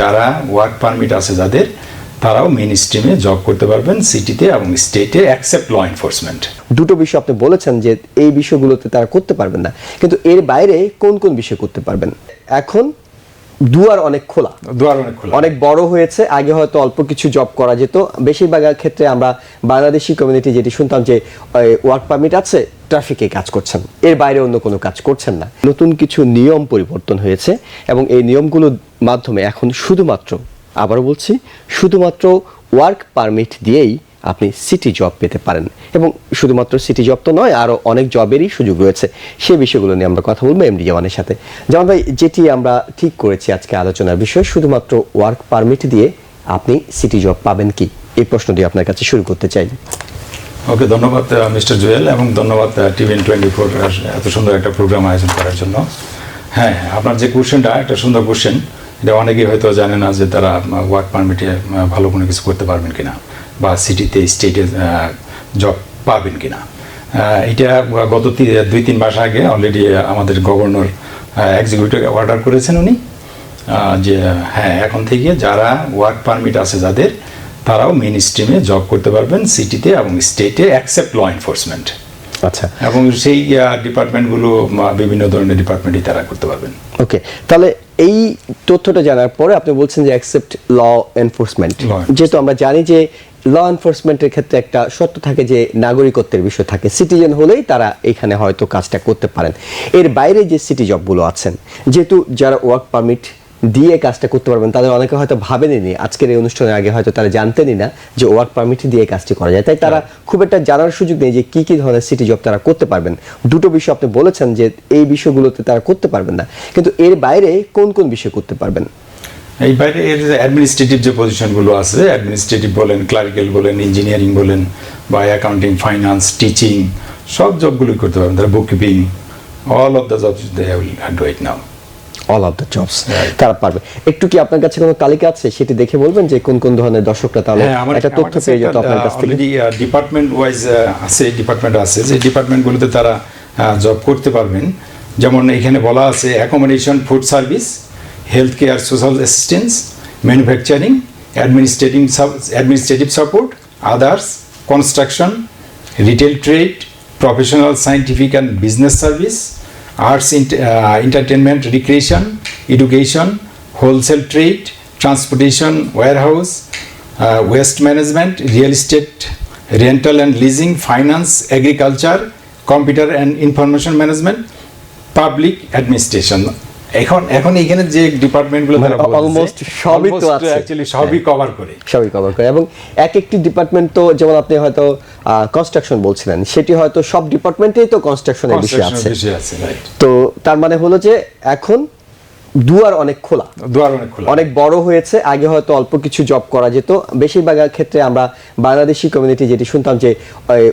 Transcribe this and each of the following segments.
যারা work permit আছে যাদের, তারাও মেন স্ট্রিমে জব করতে পারবেন সিটিতে এবং স্টেটে অ্যাকসেপ্ট ল এনফোর্সমেন্ট দুটো বিষয় আপনি বলেছেন যে এই বিষয়গুলোতে তারা করতে পারবেন না। কিন্তু এর বাইরে কোন কোন বিষয় করতে পারবেন? এখন দুয়ার অনেক খোলা। দুয়ার অনেক খোলা। অনেক বড় হয়েছে আগে হয়তো অল্প কিছু জব করা যেত। বেশিরভাগ ক্ষেত্রে আমরা বাংলাদেশি কমিউনিটি যেটি শুনতাম যে ওয়ার্ক পারমিট আছে ট্রাফিকে কাজ করছেন। এর বাইরে অন্য কোনো কাজ করছেন না। নতুন কিছু নিয়ম পরিবর্তন হয়েছে এবং এই নিয়মগুলোর মাধ্যমে এখন শুধুমাত্র আবারও বলছি শুধুমাত্র ওয়ার্ক পারমিট দিয়েই আপনি সিটি জব পেতে পারেন। এবং শুধুমাত্র সিটি জব তো নয় আরও অনেক জবেরই সুযোগ রয়েছে। সেই বিষয়গুলো নিয়ে আমরা কথা বলব এমডি জামানের সাথে। জামান ভাই, যেটি আমরা ঠিক করেছি আজকে আলোচনার বিষয়, শুধুমাত্র ওয়ার্ক পারমিট দিয়ে আপনি সিটি জব পাবেন কি? এই প্রশ্ন দিয়ে আপনার কাছে শুরু করতে চাই। ওকে, ধন্যবাদ মিস্টার জুয়েল, এবং ধন্যবাদ টিভিএন টোয়েন্টি ফোর এত সুন্দর একটা প্রোগ্রাম আয়োজন করার জন্য। হ্যাঁ আপনার যে কোশ্চেনটা একটা সুন্দর কোশ্চেন এটা অনেকেই হয়তো জানে না যে তারা ওয়ার্ক পারমিটে ভালো কোনো কিছু করতে পারবেন কিনা। বা সিটিতে স্টেটে জব পাবেন কিনা। আহ, এটা গত দুই তিন মাস আগে অলরেডি আমাদের গভর্নর এক্সিকিউটিভ অর্ডার করেছেন উনি। যে হ্যাঁ এখন থেকে যারা ওয়ার্ক পারমিট আছে যাদের তারাও মেন স্ট্রিমে জব করতে পারবেন সিটিতে এবং স্টেটে অ্যাকসেপ্ট ল এনফোর্সমেন্ট আচ্ছা। এবং সেই ডিপার্টমেন্টগুলো বিভিন্ন ধরনের ডিপার্টমেন্টই তারা করতে পারবেন। ওকে তাহলে এই তথ্যটা জানার পরে আপনি বলছেন যে অ্যাকসেপ্ট ল এনফোর্সমেন্ট যেহেতু আমরা জানি যে ল এনফোর্সমেন্টের ক্ষেত্রে একটা সত্য থাকে যে নাগরিকত্বের বিষয় থাকে। সিটিজেন হলেই তারা এখানে হয়তো কাজটা করতে পারেন। এর বাইরে যে সিটি জবগুলো আছেন যেহেতু যারা ওয়ার্ক পারমিট দিয়ে কাজটা করতে পারবেন তাদের অনেকে হয়তো ভাবেনি আজকের এই অনুষ্ঠানের আগে হয়তো তারা জানতেনই না যে ওয়ার্ক পারমিট দিয়ে কাজটি করা যায়। তাই তারা খুব একটা জানার সুযোগ নেই যে কি কি ধরনের সিটি জব তারা করতে পারবেন। দুটো বিষয় আপনি বলেছেন যে এই বিষয়গুলোতে তারা করতে পারবেন না। কিন্তু এর বাইরে কোন কোন বিষয় করতে পারবেন? এই বাইরে এর অ্যাডমিনিস্ট্রেটিভ যে পজিশনগুলো আছে অ্যাডমিনিস্ট্রেটিভ বলেন ক্লারিক্যাল বলেন ইঞ্জিনিয়ারিং বলেন বা অ্যাকাউন্টিং ফাইন্যান্স টিচিং সব জবগুলোই করতে পারবেন। তারা book keeping all of the jobs they will do it now all of the jobs তারা পারবে। একটু কি আপনার কাছে কোনো তালিকা আছে? সেটি দেখে বলবেন যে কোন কোন ধরনের দর্শকরা তাহলে হ্যাঁ একটা তথ্য পেয়ে যেত আপনার কাছ থেকে। ডিপার্টমেন্ট ওয়াইজ আছে ডিপার্টমেন্ট আছে। যে ডিপার্টমেন্টগুলোতে তারা জব করতে পারবেন যেমন এখানে বলা আছে accommodation food service health care social assistance manufacturing administrating administrative support others construction retail trade professional scientific and business service arts recreation education wholesale trade transportation warehouse uh, waste management real estate rental and leasing finance agriculture computer and information management public administration এখন এখন এখানে যে ডিপার্টমেন্টগুলো মানে almost সবই তো আছে। Actually সবই cover করে। সবই কভার করে। এবং এক একটি ডিপার্টমেন্ট তো যেমন আপনি হয়তো কনস্ট্রাকশন বলছিলেন সেটি হয়তো সব ডিপার্টমেন্টেই তো কনস্ট্রাকশনের বিষয় আছে। তো তার মানে হলো যে এখন দুয়ার অনেক খোলা। দুয়ার অনেক খোলা। অনেক বড় হয়েছে আগে হয়তো অল্প কিছু জব করা যেত। বেশিরভাগ ক্ষেত্রে আমরা বাংলাদেশি কমিউনিটি যেটি শুনতাম যে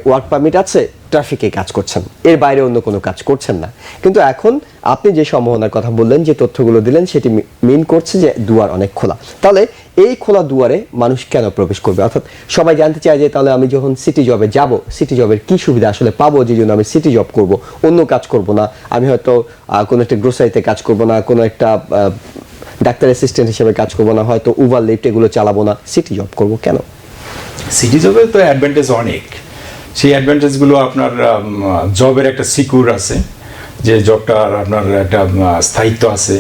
ওয়ার্ক পারমিট আছে ট্রাফিকে কাজ করছেন। এর বাইরে অন্য কোনো কাজ করছেন না। কিন্তু এখন আপনি যে সম্ভাবনার কথা বললেন, যে তথ্যগুলো দিলেন, সেটি মিন করছে যে দুয়ার অনেক খোলা। তাহলে এই খোলা দুয়ারে মানুষ কেন প্রবেশ করবে? অর্থাৎ সবাই জানতে চায় যে তাহলে আমি যখন সিটি জবে যাব সিটি জবের কি সুবিধা আসলে পাবো যে জন্য আমি সিটি জব করব? অন্য কাজ করব না। আমি হয়তো কোনো একটা গ্রোসারিতে কাজ করব না, কোনো একটা ডাক্তার অ্যাসিস্ট্যান্ট হিসেবে কাজ করব না, হয়তো উবার লিফট এগুলো চালাবো না। সিটি জব করব কেন? সিটি জবে তো অ্যাডভান্টেজ অনেক। সেই অ্যাডভান্টেজগুলো আপনার জবের একটা সিকিউর আছে যে জবটার আপনার একটা স্থায়িত্ব আছে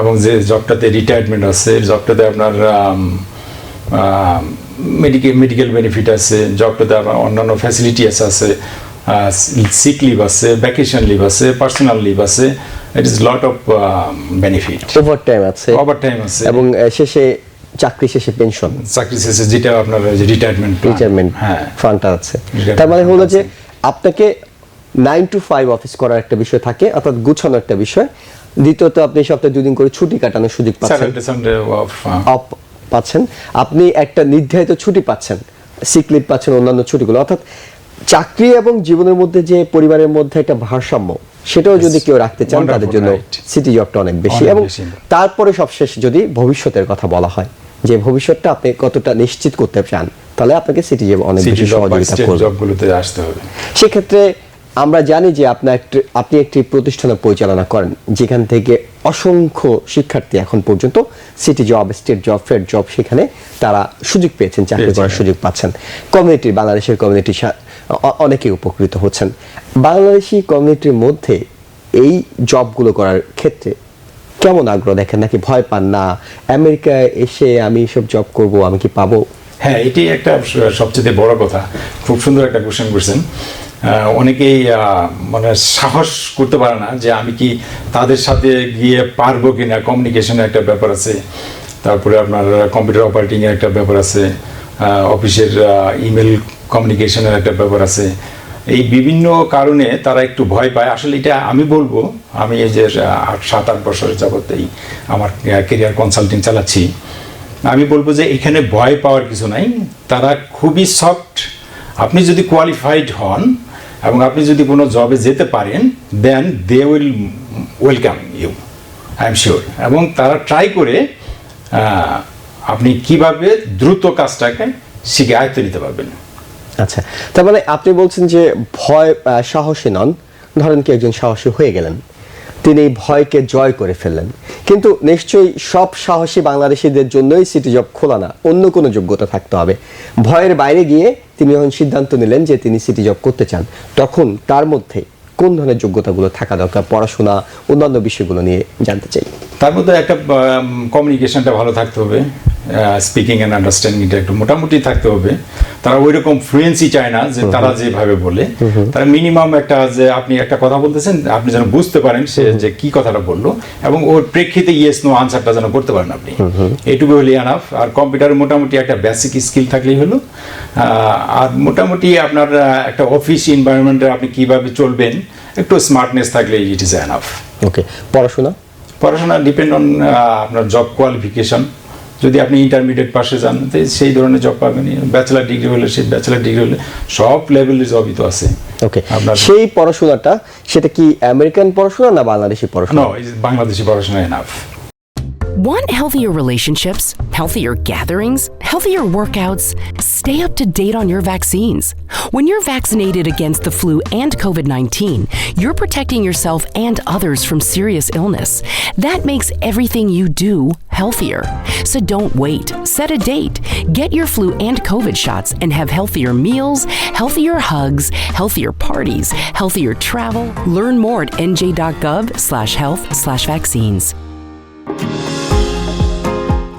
এবং যে জবটাতে রিটায়ারমেন্ট আছে জবটাতে আপনার মেডিকেল মেডিকেল বেনিফিট আছে জবটাতে আপনার অন্যান্য ফ্যাসিলিটি আছে আছে সিক লিভ আছে ভ্যাকেশন লিভ আছে পার্সোনাল লিভ আছে it is lot of benefit overtime আছে। ওভার টাইম আছে। এবং শেষে চাকরি শেষে পেনশন চাকরি শেষে যেটা আপনার রিটায়ারমেন্ট রিটায়ারমেন্ট হ্যাঁ। ফান্ডটা আছে। তার মানে হলো যে আপনাকে নাইন টু ফাইভ অফিস করার একটা বিষয় থাকে অর্থাৎ গুছানো একটা বিষয়। দ্বিতীয়ত আপনি সপ্তাহে দুদিন করে ছুটি কাটানোর সুযোগ পাচ্ছেন। অফ অফ পাচ্ছেন। আপনি একটা নির্ধারিত ছুটি পাচ্ছেন। সিক লিভ পাচ্ছেন অন্যান্য ছুটিগুলো। অর্থাৎ চাকরি এবং জীবনের মধ্যে যে পরিবারের মধ্যে একটা ভারসাম্য সেটাও যদি কেউ রাখতে চান তাদের জন্য সিটি জবটা অনেক বেশি। এবং। তারপরে সবশেষ যদি ভবিষ্যতের কথা বলা হয়। যে ভবিষ্যৎটা আপনি কতটা নিশ্চিত করতে চান তাহলে আপনাকে সিটি জব অনেক বেশি সহযোগিতা করবে। আসতে হবে। সেক্ষেত্রে আমরা জানি যে আপনার একটি আপনি একটি প্রতিষ্ঠান পরিচালনা করেন যেখান থেকে অসংখ্য শিক্ষার্থী এখন পর্যন্ত city job state job fed job সেখানে তারা সুযোগ পেয়েছেন চাকরি করার। সুযোগ পাচ্ছেন। কমিউনিটির বাংলাদেশের কমিউনিটি অনেকেই উপকৃত হচ্ছেন। বাংলাদেশি কমিউনিটির মধ্যে এই জবগুলো করার ক্ষেত্রে কেমন আগ্রহ দেখেন? নাকি ভয় পান? না, আমেরিকায় এসে আমি সব জব করব, আমি কি পাবো? হ্যাঁ এটি একটা সবচেয়ে বড় কথা। খুব সুন্দর একটা কোশ্চেন করছেন। অনেকেই মানে সাহস করতে পারে না যে আমি কি তাদের সাথে গিয়ে পারব কিনা। কমিউনিকেশনের একটা ব্যাপার আছে। তারপরে আপনার কম্পিউটার অপারেটিং এর একটা ব্যাপার আছে। অফিসের ইমেল কমিউনিকেশনের একটা ব্যাপার আছে। এই বিভিন্ন কারণে তারা একটু ভয় পায়। আসলে এটা আমি বলব, আমি এই যে আট, সাত, আট বছরের যাবত এই আমার কেরিয়ার কনসাল্টিং চালাচ্ছি। আমি বলব যে এখানে ভয় পাওয়ার কিছু নাই। তারা খুবই সফট আপনি যদি কোয়ালিফাইড হন এবং আপনি যদি কোনো জবে যেতে পারেন then they will welcome you I'm sure এবং তারা ট্রাই করে আপনি কীভাবে দ্রুত কাজটাকে শিখে আয়ত্ত নিতে পারবেন। আচ্ছা তার মানে আপনি বলছেন যে ভয় সাহসী নন। ধরেন কি একজন সাহসী হয়ে গেলেন। তিনি ভয়কে জয় করে ফেললেন। কিন্তু নিশ্চয়ই সব সাহসী বাংলাদেশিদের জন্যই সিটি জব খোলা না, অন্য কোনো যোগ্যতা থাকতে হবে। ভয়ের বাইরে গিয়ে তিনি যখন সিদ্ধান্ত নিলেন যে তিনি সিটি জব করতে চান, তখন তার মধ্যে কোন ধরনের যোগ্যতাগুলো থাকা দরকার? পড়াশোনা, অন্যান্য বিষয়গুলো নিয়ে জানতে চাই। তার মধ্যে একটা কমিউনিকেশনটা ভালো থাকতে হবে। স্পিকিং অ্যান্ড আন্ডারস্ট্যান্ডিংটা একটু মোটামুটি থাকতে হবে। তারা ওই রকম ফ্লুয়েন্সি চায় না যে তারা যেভাবে বলে। তারা মিনিমাম একটা যে আপনি একটা কথা বলতেছেন আপনি যেন বুঝতে পারেন সে যে কি কথাটা বলল এবং ওর প্রেক্ষিতে ইয়েস নো আনসারটা যেন করতে পারেন আপনি। এইটুকু হলে আনাফ আর কম্পিউটারে মোটামুটি একটা বেসিক স্কিল থাকলেই হলো। আর মোটামুটি আপনার একটা অফিস এনভায়রনমেন্টে আপনি কীভাবে চলবেন একটু স্মার্টনেস থাকলে ইট ইজ এনাফ ওকে পড়াশোনা? পড়াশোনা ডিপেন্ড অন আপনার জব কোয়ালিফিকেশন যদি আপনি ইন্টারমিডিয়েট পাশে যান তো সেই ধরনের জব পাবেন। ব্যাচেলার ডিগ্রি হলে সেই ব্যাচেলার ডিগ্রি হলে সব লেভেলের জবই তো আছে। ওকে আপনার সেই পড়াশোনাটা সেটা কি আমেরিকান পড়াশোনা না বাংলাদেশি পড়াশোনা? নো বাংলাদেশি পড়াশোনা enough Want healthier relationships, healthier gatherings, healthier workouts? Stay up to date on your vaccines. When you're vaccinated against the flu and COVID 19, you're protecting yourself and others from serious illness. That makes everything you do healthier. So don't wait. Set a date. Get your flu and COVID shots and have healthier meals, healthier hugs, healthier parties, healthier travel. Learn more at nj.gov slash health slash vaccines.